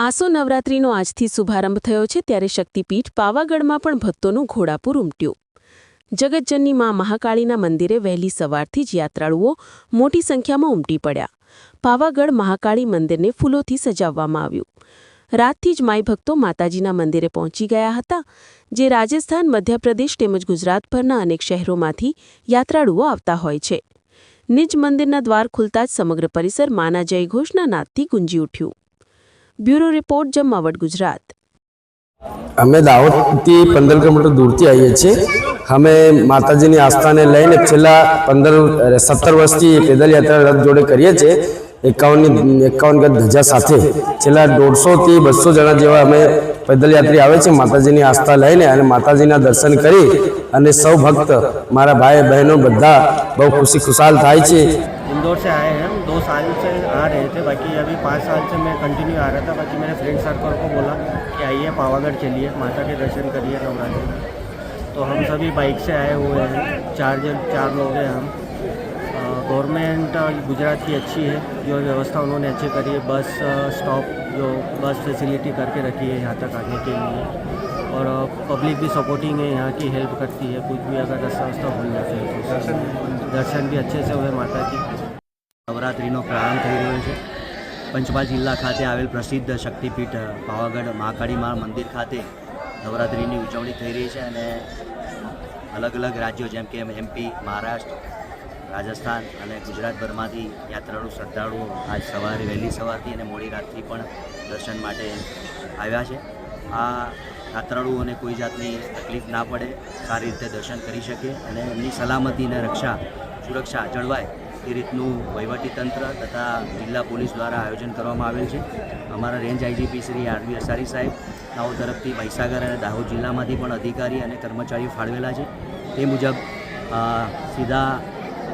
આસો નવરાત્રિનો આજથી શુભારંભ થયો છે ત્યારે શક્તિપીઠ પાવાગઢમાં પણ ભક્તોનું ઘોડાપુર ઉમટ્યું. જગતજનની મા મહાકાળીના મંદિરે વહેલી સવારથી જ યાત્રાળુઓ મોટી સંખ્યામાં ઉમટી પડ્યા. પાવાગઢ મહાકાળી મંદિરને ફૂલોથી સજાવવામાં આવ્યું. રાતથી જ માઈ ભક્તો માતાજીના મંદિરે પહોંચી ગયા હતા, જે રાજસ્થાન, મધ્યપ્રદેશ તેમજ ગુજરાતભરના અનેક શહેરોમાંથી યાત્રાળુઓ આવતા હોય છે. નિજ મંદિરના દ્વાર ખુલતા જ સમગ્ર પરિસર માના જયઘોષના નાદથી ગુંજી ઉઠ્યું. બ્યુરો રિપોર્ટ, જમાવટ ગુજરાત. અમે દાહોદથી પંદર કિલોમીટર દૂરથી આવીએ છીએ. અમે માતાજીની આસ્થાને લઈને છેલ્લા પંદર સત્તર વર્ષથી પેદલ યાત્રા રથ જોડે કરીએ છીએ. એકાવનની, એકાવન ગત ધજા સાથે છેલ્લા દોઢસોથી બસો જણા જેવા અમે પેદલ યાત્રી આવે છે. માતાજીની આસ્થા લઈને અને માતાજીના દર્શન કરી અને સૌ ભક્ત, મારા ભાઈ બહેનો બધા બહુ ખુશી, ખુશાલ થાય છે. इंदौर से आए हैं। दो साल से आ रहे थे, बाकी अभी पाँच साल से मैं कंटिन्यू आ रहा था। बाकी मेरे फ्रेंड सर्कल को बोला कि आइए, पावागढ़ चलिए, माता के दर्शन करिए नवरात्रि। तो हम सभी बाइक से आए हुए हैं। चार जन, चार लोग हैं हम। गवर्नमेंट गुजरात की अच्छी है। जो व्यवस्था उन्होंने अच्छी करी है। बस स्टॉप जो बस फैसिलिटी करके रखी है यहाँ तक आने के लिए। और पब्लिक भी सपोर्टिंग है यहाँ की हेल्प करती है। कुछ भी अगर रास्ता वास्ता भूल जाते हैं तो। दर्शन भी अच्छे से हुए माता की। નવરાત્રિનો પ્રારંભ થઈ રહ્યો છે. પંચમહાલ જિલ્લા ખાતે આવેલ પ્રસિદ્ધ શક્તિપીઠ, પાવાગઢ મહાકાળી મા મંદિર ખાતે નવરાત્રિની ઉજવણી થઈ રહી છે અને અલગ અલગ રાજ્યો જેમ કે એમપી મહારાષ્ટ્ર, રાજસ્થાન અને ગુજરાતભરમાંથી યાત્રાળુ શ્રદ્ધાળુઓ આજ સવારે વહેલી સવારથી અને મોડી રાતથી પણ દર્શન માટે આવ્યા છે. આ યાત્રાળુઓને કોઈ જાતની તકલીફ ના પડે, સારી રીતે દર્શન કરી શકે અને એમની સલામતી અને રક્ષા, સુરક્ષા જળવાય એ રીતનું વહીવટીતંત્ર તથા જિલ્લા પોલીસ દ્વારા આયોજન કરવામાં આવેલ છે. અમારા range IGP Shri RV Asari સાહેબ નાઓ તરફથી મહીસાગર અને દાહોદ જિલ્લામાંથી પણ અધિકારી અને કર્મચારીઓ ફાળવેલા છે. તે મુજબ સીધા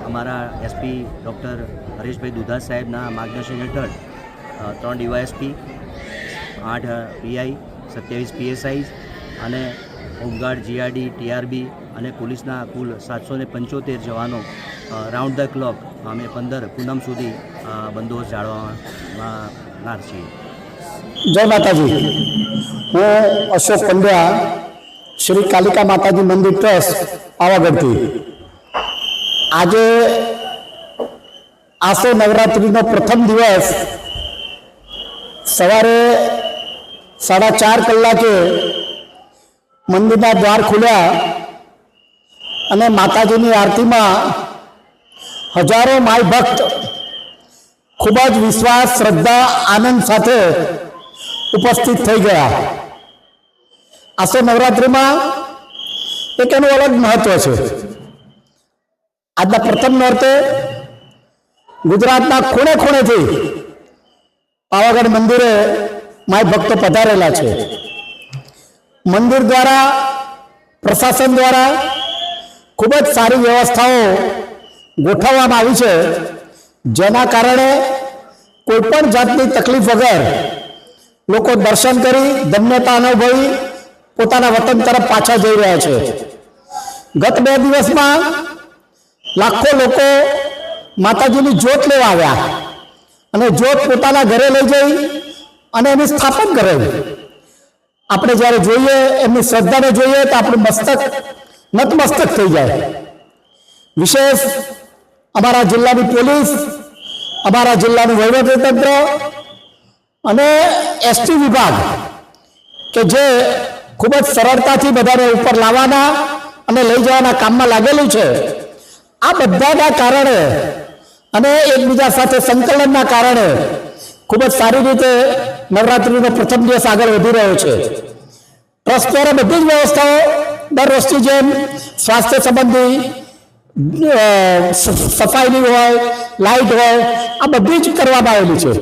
અમારા એસપી ડૉક્ટર હરેશભાઈ દુધા સાહેબના માર્ગદર્શન હેઠળ ત્રણ ડીવાયએસપી, આઠ પીઆઈ સત્યાવીસ પીએસઆઈ અને હોમગાર્ડ જીઆરડી ટીઆરબી અને પોલીસના કુલ સાતસો ને પંચોતેર જવાનો રાઉન્ડ ધ ક્લોક અમે પંદર પૂનમ સુધી બંદોબસ્ત જાળવવાના છીએ જય માતાજી. હું અશોક પંડ્યા, શ્રી કાલિકા માતાજી મંદિર ટ્રસ્ટ, પાવાગઢથી. આજે આસો નવરાત્રિનો પ્રથમ દિવસ સવારે સાડા ચાર કલાકે મંદિરના દ્વાર ખુલ્યા. અને માતાજીની આરતીમાં હજારો માય ભક્ત ખૂબ જ વિશ્વાસ, શ્રદ્ધા, આનંદ સાથે ઉપસ્થિત થઈ ગયા. આસો નવરાત્રિમાં એક એનું અલગ મહત્વ છે. આજના પ્રથમ નોરતે ગુજરાતના ખૂણે ખૂણેથી પાવાગઢ મંદિરે માય ભક્તો પધારેલા છે. મંદિર દ્વારા, પ્રશાસન દ્વારા ખૂબ જ સારી વ્યવસ્થાઓ ગોઠવવામાં આવી છે. જેના કારણે કોઈ પણ જાતની તકલીફ વગર લોકો દર્શન કરી, ધન્યતા અનુભવી, પોતાના વતન તરફ પાછા જઈ રહ્યા છે. ગત બે દિવસમાં લાખો લોકો માતાજીની જોત લેવા આવ્યા અને જોત પોતાના ઘરે લઈ જઈ અને એની સ્થાપન કરેલી. આપણે જ્યારે જોઈએ, એમની શ્રદ્ધાને જોઈએ તો આપણું મસ્તક નતમસ્તક થઈ જાય. વિશેષ અમારા જિલ્લાની પોલીસ, અમારા જિલ્લાનું વહીવટીતંત્ર અને એસટી વિભાગ કે જે ખૂબ જ સરળતાથી બધાને ઉપર લાવવાના અને લઈ જવાના કામમાં લાગેલું છે. આ બધાના કારણે અને એકબીજા સાથે સંકલનના કારણે ખૂબ જ સારી રીતે નવરાત્રિનો પ્રથમ દિવસ આગળ વધી રહ્યો છે. ટ્રસ્ટ દ્વારા બધી જ વ્યવસ્થાઓ દર વર્ષની જેમ સ્વાસ્થ્ય સંબંધી સફાઈની હોય લાઇટ હોય, આ બધી જ કરવામાં આવેલી છે.